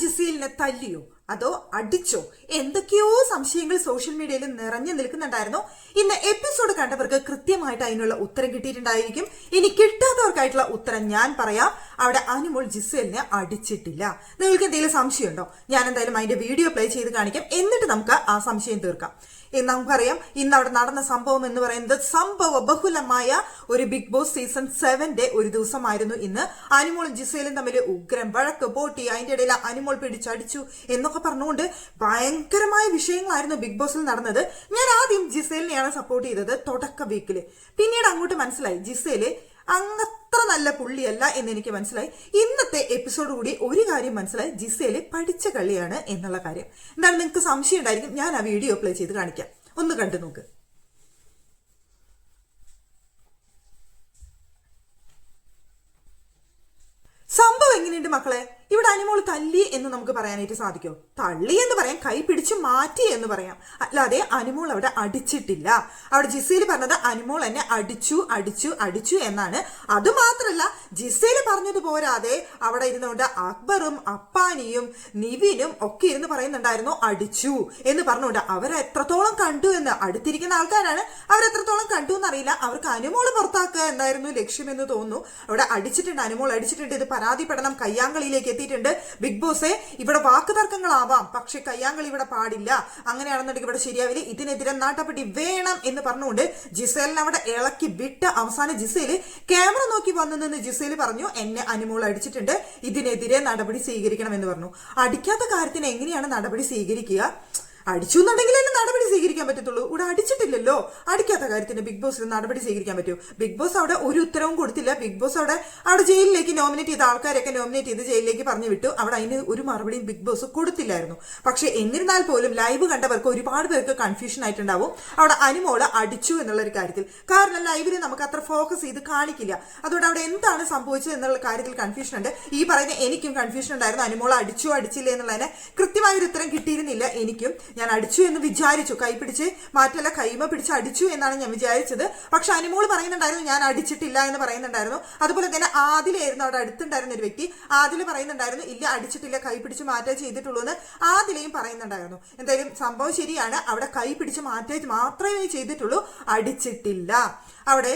ജിസീലിനെ തല്ലിയോ അതോ അടിച്ചോ? എന്തൊക്കെയോ സംശയങ്ങൾ സോഷ്യൽ മീഡിയയിൽ നിറഞ്ഞു നിൽക്കുന്നുണ്ടായിരുന്നു. ഇന്ന് എപ്പിസോഡ് കണ്ടവർക്ക് കൃത്യമായിട്ട് അതിനുള്ള ഉത്തരം കിട്ടിയിട്ടുണ്ടായിരിക്കും. ഇനി കിട്ടാത്തവർക്കായിട്ടുള്ള ഉത്തരം ഞാൻ പറയാം. അവിടെ അനുമോൾ ജിസേലിനെ അടിച്ചിട്ടില്ല. നിങ്ങൾക്ക് എന്തെങ്കിലും സംശയമുണ്ടോ? ഞാൻ എന്തായാലും അതിന്റെ വീഡിയോ പ്ലേ ചെയ്ത് കാണിക്കാം. എന്നിട്ട് നമുക്ക് ആ സംശയം തീർക്കാം. നമുക്കറിയാം ഇന്ന് അവിടെ നടന്ന സംഭവം എന്ന് പറയുന്നത് സംഭവ ബഹുലമായ ഒരു ബിഗ് ബോസ് സീസൺ സെവന്റെ ഒരു ദിവസമായിരുന്നു ഇന്ന്. അനുമോളും ജിസേലും തമ്മിൽ ഉഗ്രം വഴക്ക് പോട്ടി. അതിന്റെ ഇടയിൽ അനുമോൾ പിടിച്ചടിച്ചു എന്നൊക്കെ പറഞ്ഞുകൊണ്ട് ഭയങ്കരമായ വിഷയങ്ങളായിരുന്നു ബിഗ് ബോസിൽ നടന്നത്. ഞാൻ ആദ്യം ജിസേലിനെയാണ് സപ്പോർട്ട് ചെയ്തത് തുടക്ക വീക്കിൽ പിന്നീട് അങ്ങോട്ട് മനസ്സിലായി ജിസേൽ അങ്ങത്ര നല്ല പുള്ളിയല്ല എന്ന് എനിക്ക് മനസ്സിലായി. ഇന്നത്തെ എപ്പിസോഡ് കൂടി ഒരു കാര്യം മനസ്സിലായി ജിസേൽ പഠിച്ച കളിയാണ് എന്നുള്ള കാര്യം. എന്താണ് നിങ്ങൾക്ക് സംശയം ഉണ്ടായിരിക്കും ഞാൻ ആ വീഡിയോ പ്ലേ ചെയ്ത് കാണിക്കാം. ഒന്ന് കണ്ടു നോക്ക്. സംഭവം എങ്ങനെയുണ്ട് മക്കളെ? ഇവിടെ അനിമോൾ തല്ലി എന്ന് നമുക്ക് പറയാനായിട്ട് സാധിക്കും? തള്ളി എന്ന് പറയാം കൈ പിടിച്ച് മാറ്റി എന്ന് പറയാം. അല്ലാതെ അനിമോൾ അവിടെ അടിച്ചിട്ടില്ല. അവിടെ ജിസയിൽ പറഞ്ഞത് അനിമോൾ എന്നെ അടിച്ചു അടിച്ചു അടിച്ചു എന്നാണ്. അത് മാത്രല്ല ജിസയിൽ പറഞ്ഞത് പോരാതെ അവിടെ ഇരുന്നുകൊണ്ട് അക്ബറും അപ്പാനിയും നിവിനും ഒക്കെ ഇരുന്ന് പറയുന്നുണ്ടായിരുന്നു അടിച്ചു എന്ന് പറഞ്ഞുകൊണ്ട്. അവരെത്രത്തോളം കണ്ടു എന്ന് അടുത്തിരിക്കുന്ന ആൾക്കാരാണ്. അവരെത്രത്തോളം കണ്ടു എന്നറിയില്ല. അവർക്ക് അനുമോൾ പുറത്താക്കുക എന്നായിരുന്നു ലക്ഷ്യമെന്ന് തോന്നുന്നു. അവിടെ അടിച്ചിട്ടുണ്ട് അനിമോൾ അടിച്ചിട്ടുണ്ട്. ഇത് പരാതിപ്പെടണം കയ്യാങ്കളിയിലേക്ക് എത്തിയിട്ടുണ്ട്. ബിഗ് ബോസെ ഇവിടെ വാക്ക് തർക്കങ്ങളാവാം പക്ഷെ കയ്യാങ്കളി ഇവിടെ പാടില്ല. അങ്ങനെയാണെന്നുണ്ടെങ്കിൽ ഇവിടെ ശരിയാവില്ല. ഇതിനെതിരെ നാട്ടപ്പെട്ടി വേണം എന്ന് പറഞ്ഞുകൊണ്ട് ജിസേലിനെ അവിടെ ഇളക്കി വിട്ട് അവസാന ജിസേൽ ക്യാമറ നോക്കി വന്നു നിന്ന് ജിസേൽ പറഞ്ഞു. എന്നെ അനുമോൾ അടിച്ചിട്ടുണ്ട്. ഇതിനെതിരെ നടപടി സ്വീകരിക്കണം എന്ന് പറഞ്ഞു. അടിക്കാത്ത കാര്യത്തിന് എങ്ങനെയാണ് നടപടി സ്വീകരിക്കുക? അടിച്ചു എന്നുണ്ടെങ്കിലല്ലേ നടപടി സ്വീകരിക്കാൻ പറ്റത്തുള്ളൂ. ഇവിടെ അടിച്ചിട്ടില്ലല്ലോ അടിക്കാത്ത കാര്യത്തിന് ബിഗ് ബോസിന് നടപടി സ്വീകരിക്കാൻ പറ്റൂ. ബിഗ് ബോസ് അവിടെ ഒരു ഉത്തരവും കൊടുത്തില്ല. ബിഗ് ബോസ് അവിടെ അവിടെ ജയിലിലേക്ക് നോമിനേറ്റ് ചെയ്ത ആൾക്കാരെയൊക്കെ നോമിനേറ്റ് ചെയ്ത് ജയിലിലേക്ക് പറഞ്ഞു വിട്ടു. അവിടെ അതിന് ഒരു മറുപടിയും ബിഗ് ബോസ് കൊടുത്തില്ലായിരുന്നു. പക്ഷേ എന്നിരുന്നാൽ പോലും ലൈവ് കണ്ടവർക്ക് ഒരുപാട് പേർക്ക് കൺഫ്യൂഷൻ ആയിട്ടുണ്ടാവും. അവിടെ അനുമോൾ അടിച്ചു എന്നുള്ള ഒരു കാര്യത്തിൽ. കാരണം ലൈവിൽ നമുക്ക് അത്ര ഫോക്കസ് ചെയ്ത് കാണിക്കില്ല. അതുകൊണ്ട് അവിടെ എന്താണ് സംഭവിച്ചത് എന്നുള്ള കാര്യത്തിൽ കൺഫ്യൂഷൻ ഉണ്ട്. ഈ പറയുന്ന എനിക്കും കൺഫ്യൂഷൻ ഉണ്ടായിരുന്നു. അനുമോൾ അടിച്ചു അടിച്ചില്ല എന്നുള്ളതിനെ കൃത്യമായ ഒരു ഉത്തരം കിട്ടിയിരുന്നില്ല എനിക്കും. ഞാൻ അടിച്ചു എന്ന് വിചാരിച്ചു. കൈ പിടിച്ച് മാറ്റല്ല കൈമ പിടിച്ച് അടിച്ചു എന്നാണ് ഞാൻ വിചാരിച്ചത്. പക്ഷെ അനിമോൾ പറയുന്നുണ്ടായിരുന്നു ഞാൻ അടിച്ചിട്ടില്ല എന്ന് പറയുന്നുണ്ടായിരുന്നു. അതുപോലെ തന്നെ ആദിലായിരുന്നു അവിടെ അടുത്തുണ്ടായിരുന്ന ഒരു വ്യക്തി. ആദിൽ പറയുന്നുണ്ടായിരുന്നു ഇല്ല അടിച്ചിട്ടില്ല കൈ പിടിച്ച് മാറ്റേ ചെയ്തിട്ടുള്ളൂ എന്ന് ആദിലയും പറയുന്നുണ്ടായിരുന്നു. എന്തായാലും സംഭവം ശരിയാണ്. അവിടെ കൈ പിടിച്ച് മാറ്റേ മാത്രമേ ചെയ്തിട്ടുള്ളൂ. അടിച്ചിട്ടില്ല. അവിടെ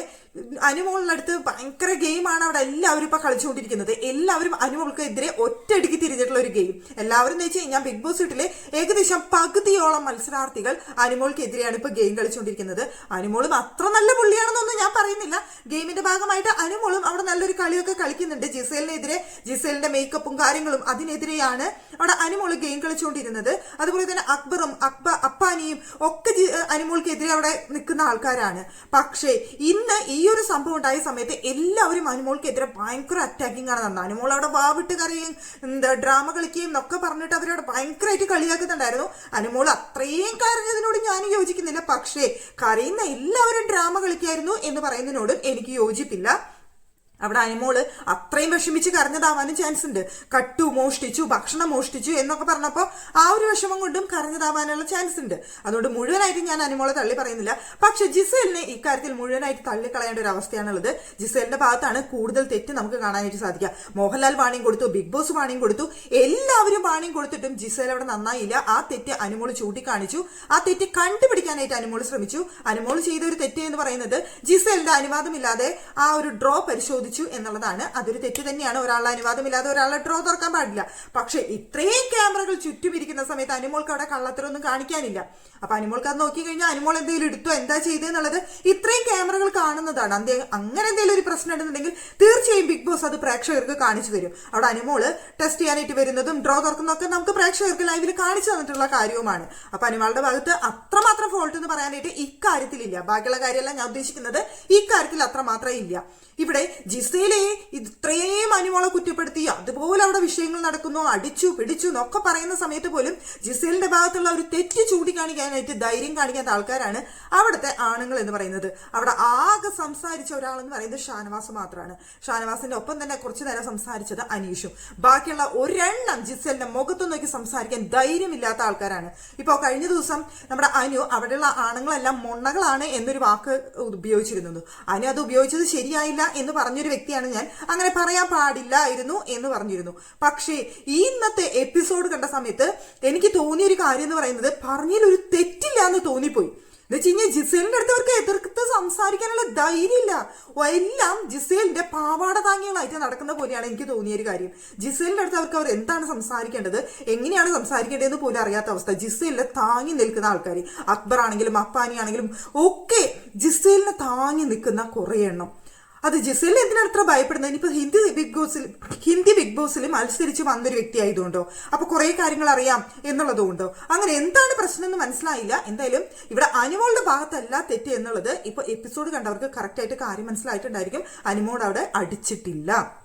അനുമോളിനടുത്ത് ഭയങ്കര ഗെയിമാണ് അവിടെ എല്ലാവരും ഇപ്പൊ കളിച്ചുകൊണ്ടിരിക്കുന്നത്. എല്ലാവരും അനുമോൾക്ക് എതിരെ ഒറ്റയടിക്ക് തിരിഞ്ഞിട്ടുള്ള ഒരു ഗെയിം എല്ലാവരും എന്ന് വെച്ച് കഴിഞ്ഞാൽ ബിഗ് ബോസ് വീട്ടിലെ ഏകദേശം പകുതിയോളം മത്സരാർത്ഥികൾ അനുമോൾക്കെതിരെയാണ് ഇപ്പൊ ഗെയിം കളിച്ചുകൊണ്ടിരിക്കുന്നത്. അനുമോളും അത്ര നല്ല പുള്ളിയാണെന്നൊന്നും ഞാൻ പറയുന്നില്ല. ഗെയിമിന്റെ ഭാഗമായിട്ട് അനുമോളും അവിടെ നല്ലൊരു കളിയൊക്കെ കളിക്കുന്നുണ്ട്. ജിസേലിനെതിരെ ജിസേലിന്റെ മേക്കപ്പും കാര്യങ്ങളും അതിനെതിരെയാണ് അവിടെ അനുമോൾ ഗെയിം കളിച്ചുകൊണ്ടിരുന്നത്. അതുപോലെ തന്നെ അക്ബറും അക്ബ അപ്പാനിയും ഒക്കെ അനുമോൾക്കെതിരെ അവിടെ നിൽക്കുന്ന ആൾക്കാരാണ്. പക്ഷേ ഇന്ന് ഈ ഒരു സംഭവം ഉണ്ടായ സമയത്ത് എല്ലാവരും അനുമോൾക്കെതിരെ ഭയങ്കര അറ്റാക്കിംഗ് ആണ് നടന്നത്. അനുമോൾ അവിടെ വാവിട്ട് കറിയും എന്താ ഡ്രാമ കളിക്കുകയും എന്നൊക്കെ പറഞ്ഞിട്ട് അവരവിടെ ഭയങ്കരമായിട്ട് കളിയാക്കുന്നുണ്ടായിരുന്നു. അനുമോൾ അത്രയും കരഞ്ഞതിനോട് ഞാൻ യോജിക്കുന്നില്ല. പക്ഷേ കരയുന്ന എല്ലാവരും ഡ്രാമ കളിക്കായിരുന്നു എന്ന് പറയുന്നതിനോടും എനിക്ക് യോജിപ്പില്ല. അവിടെ അനിമോൾ അത്രയും വിഷമിച്ച് കരഞ്ഞതാവാനും ചാൻസ് ഉണ്ട് കട്ടു മോഷ്ടിച്ചു ഭക്ഷണം മോഷ്ടിച്ചു എന്നൊക്കെ പറഞ്ഞപ്പോൾ ആ ഒരു വിഷമം കൊണ്ടും കരഞ്ഞതാവാനുള്ള ചാൻസ് ഉണ്ട് അതുകൊണ്ട് മുഴുവനായിട്ട് ഞാൻ അനിമോളെ തള്ളി പറയുന്നില്ല. പക്ഷെ ജിസേലിനെ ഇക്കാര്യത്തിൽ മുഴുവനായിട്ട് തള്ളിക്കളയേണ്ട ഒരു അവസ്ഥയാണുള്ളത്. ജിസേലിന്റെ ഭാഗത്താണ് കൂടുതൽ തെറ്റ് നമുക്ക് കാണാനായിട്ട് സാധിക്കുക. മോഹൻലാൽ വാണിയും കൊടുത്തു ബിഗ് ബോസ് വാണിയും കൊടുത്തു. എല്ലാവരും വാണിയും കൊടുത്തിട്ടും ജിസേൽ അവിടെ നന്നായില്ല. ആ തെറ്റ് അനുമോൾ ചൂണ്ടിക്കാണിച്ചു. ആ തെറ്റ് കണ്ടുപിടിക്കാനായിട്ട് അനുമോൾ ശ്രമിച്ചു. അനുമോൾ ചെയ്ത ഒരു തെറ്റ് എന്ന് പറയുന്നത് ജിസേലിന്റെ അനുവാദമില്ലാതെ ആ ഒരു ഡ്രോ പരിശോധിച്ചു എന്നുള്ളതാണ്. അതൊരു തെറ്റ് തന്നെയാണ്. ഒരാളുടെ അനുവാദമില്ലാതെ ഒരാളെ ഡ്രോ തുറക്കാൻ പാടില്ല. പക്ഷെ ഇത്രയും ക്യാമറകൾ ചുറ്റും ഇരിക്കുന്ന സമയത്ത് അനുമോൾക്ക് അവിടെ കള്ളത്തരൊന്നും കാണിക്കാനില്ല. അപ്പൊ അനുമോൾക്ക് അത് നോക്കിക്കഴിഞ്ഞാൽ അനുമോൾ എന്തെങ്കിലും എടുത്തോ? എന്താ ചെയ്തെന്നുള്ളത് ഇത്രയും ക്യാമറകൾ കാണുന്നതാണ്. അന്തേ അങ്ങനെ എന്തെങ്കിലും ഒരു പ്രശ്നം ഉണ്ടെന്നുണ്ടെങ്കിൽ തീർച്ചയായും ബിഗ് ബോസ് അത് പ്രേക്ഷകർക്ക് കാണിച്ചു തരും. അവിടെ അനുമോൾ ടെസ്റ്റ് ചെയ്യാനായിട്ട് വരുന്നതും ഡ്രോ തുറക്കുന്നതൊക്കെ നമുക്ക് പ്രേക്ഷകർക്ക് ലൈവിൽ കാണിച്ചു തന്നിട്ടുള്ള കാര്യവുമാണ്. അപ്പൊ അനുമോളുടെ ഭാഗത്ത് അത്രമാത്രം ഫോൾട്ട് എന്ന് പറയാനായിട്ട് ഇക്കാര്യത്തിലില്ല. ബാക്കിയുള്ള കാര്യമല്ല ഞാൻ ഉദ്ദേശിക്കുന്നത് ഇക്കാര്യത്തിൽ അത്രമാത്രം ഇല്ല. ഇവിടെ ജിസയിലെ ഇത്രയും അനുമോളെ കുറ്റപ്പെടുത്തി അതുപോലെ അവിടെ വിഷയങ്ങൾ നടക്കുന്നു അടിച്ചു പിടിച്ചു എന്നൊക്കെ പറയുന്ന സമയത്ത് പോലും ജിസേലിന്റെ ഭാഗത്തുള്ള ഒരു തെറ്റ് ചൂണ്ടിക്കാണിക്കാനായിട്ട് ധൈര്യം കാണിക്കാത്ത ആൾക്കാരാണ് അവിടുത്തെ ആണുങ്ങൾ എന്ന് പറയുന്നത്. അവിടെ ആകെ സംസാരിച്ച ഒരാളെന്ന് പറയുന്നത് ഷാനവാസ് മാത്രമാണ് ഷാനവാസിന്റെ ഒപ്പം തന്നെ കുറച്ചു നേരം സംസാരിച്ചത് അനീഷും. ബാക്കിയുള്ള ഒരെണ്ണം ജിസേലിന്റെ മുഖത്ത് നോക്കി സംസാരിക്കാൻ ധൈര്യമില്ലാത്ത ആൾക്കാരാണ്. ഇപ്പോൾ കഴിഞ്ഞ ദിവസം നമ്മുടെ അനു അവിടെയുള്ള ആണുങ്ങളെല്ലാം മൊണ്ണകളാണ് എന്നൊരു വാക്ക് ഉപയോഗിച്ചിരുന്നത്. അനു അത് ഉപയോഗിച്ചത് ശരിയായില്ല എന്ന് പറഞ്ഞൊരു വ്യക്തിയാണ് ഞാൻ. അങ്ങനെ പറയാൻ പാടില്ലായിരുന്നു എന്ന് പറഞ്ഞിരുന്നു. പക്ഷേ ഈ ഇന്നത്തെ എപ്പിസോഡ് കണ്ട സമയത്ത് എനിക്ക് തോന്നിയ ഒരു കാര്യം എന്ന് പറയുന്നത് പറഞ്ഞതിൽ ഒരു തെറ്റില്ല എന്ന് തോന്നിപ്പോയി. എന്ന് വെച്ച് കഴിഞ്ഞാൽ ജിസേലിന്റെ അടുത്തവർക്ക് എതിർത്ത് സംസാരിക്കാനുള്ള ധൈര്യമില്ല. എല്ലാം ജിസേലിന്റെ പാവാട താങ്ങികളായിട്ട് നടക്കുന്ന പോലെയാണ് എനിക്ക് തോന്നിയ ഒരു കാര്യം. ജിസേലിന്റെ അടുത്ത് അവർക്ക് അവർ എന്താണ് സംസാരിക്കേണ്ടത്? എങ്ങനെയാണ് സംസാരിക്കേണ്ടതെന്ന് പോലും അറിയാത്ത അവസ്ഥ. ജിസേലിനെ താങ്ങി നിൽക്കുന്ന ആൾക്കാർ അക്ബർ ആണെങ്കിലും അപ്പാനി ആണെങ്കിലും ഒക്കെ ജിസേലിനെ താങ്ങി നിൽക്കുന്ന കുറേ എണ്ണം. അത് ജിസേലിന് എന്തിനാണ് ഇത്ര ഭയപ്പെടുന്നത്? ഇനിയിപ്പോൾ ഹിന്ദി ബിഗ് ബോസിൽ ഹിന്ദി ബിഗ് ബോസിൽ മത്സരിച്ച് വന്നൊരു വ്യക്തി ആയതുകൊണ്ടോ കുറേ കാര്യങ്ങൾ അറിയാം എന്നുള്ളതുകൊണ്ടോ? അങ്ങനെ എന്താണ് പ്രശ്നം എന്ന് മനസ്സിലായില്ല. എന്തായാലും ഇവിടെ അനുമോളുടെ ഭാഗത്തല്ല തെറ്റ് എന്നുള്ളത്. ഇപ്പോൾ എപ്പിസോഡ് കണ്ടവർക്ക് കറക്റ്റായിട്ട് കാര്യം മനസ്സിലായിട്ടുണ്ടായിരിക്കും. അനുമോൾ അവിടെ അടിച്ചിട്ടില്ല.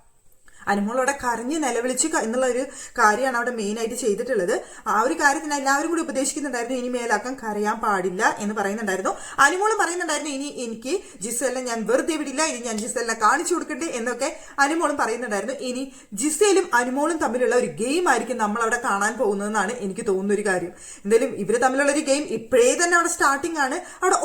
അനുമോൾ അവിടെ കരഞ്ഞ് നിലവിളിച്ച് എന്നുള്ള ഒരു കാര്യമാണ് അവിടെ മെയിൻ ആയിട്ട് ചെയ്തിട്ടുള്ളത്. ആ ഒരു കാര്യത്തിന് എല്ലാവരും കൂടി ഉപദേശിക്കുന്നുണ്ടായിരുന്നു ഇനി മേലാക്കാൻ കരയാൻ പാടില്ല എന്ന് പറയുന്നുണ്ടായിരുന്നു. അനുമോൾ പറയുന്നുണ്ടായിരുന്നു ഇനി എനിക്ക് ജിസലിനെ ഞാൻ വെറുതെ വിടില്ല ഇനി ഞാൻ ജിസലിനെ കാണിച്ചു കൊടുക്കട്ടെ എന്നൊക്കെ അനുമോളും പറയുന്നുണ്ടായിരുന്നു. ഇനി ജിസേലും അനുമോളും തമ്മിലുള്ള ഒരു ഗെയിം ആയിരിക്കും നമ്മൾ അവിടെ കാണാൻ പോകുന്നതെന്നാണ് എനിക്ക് തോന്നുന്ന ഒരു കാര്യം. എന്തായാലും ഇവർ തമ്മിലുള്ള ഒരു ഗെയിം ഇപ്പോഴേ തന്നെ അവിടെ സ്റ്റാർട്ടിംഗ് ആണ്. അവിടെ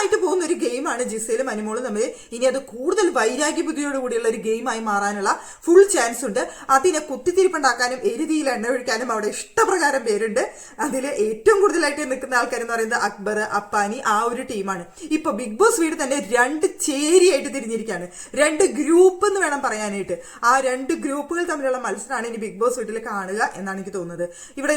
ആയിട്ട് പോകുന്ന ഒരു ഗെയിമാണ് ജിസേലും അനുമോളും തമ്മിൽ ഇനി അത് കൂടുതൽ വൈരാഗ്യ ബുദ്ധിയോടുകൂടിയുള്ള ഒരു ഗെയിമായി മാറാനുള്ള ഫുൾ ചാൻസ് ഉണ്ട്. അതിനെ കുത്തിത്തിരിപ്പുണ്ടാക്കാനും എരുതിയിൽ എണ്ണ ഒഴിക്കാനും അവിടെ ഇഷ്ടപ്രകാരം പേരുണ്ട്. അതിൽ ഏറ്റവും കൂടുതലായിട്ട് നിൽക്കുന്ന ആൾക്കാർ എന്ന് പറയുന്നത് അക്ബർ അപ്പാനി ആ ഒരു ടീമാണ്. ഇപ്പൊ ബിഗ് ബോസ് വീട് തന്നെ രണ്ട് ചേരിയായിട്ട് തിരിഞ്ഞിരിക്കുകയാണ്. രണ്ട് ഗ്രൂപ്പ് എന്ന് വേണം പറയാനായിട്ട്. ആ രണ്ട് ഗ്രൂപ്പുകൾ തമ്മിലുള്ള മത്സരമാണ് ഇനി ബിഗ് ബോസ് വീട്ടിൽ കാണുക എന്നാണ് എനിക്ക് തോന്നുന്നത്. ഇവിടെ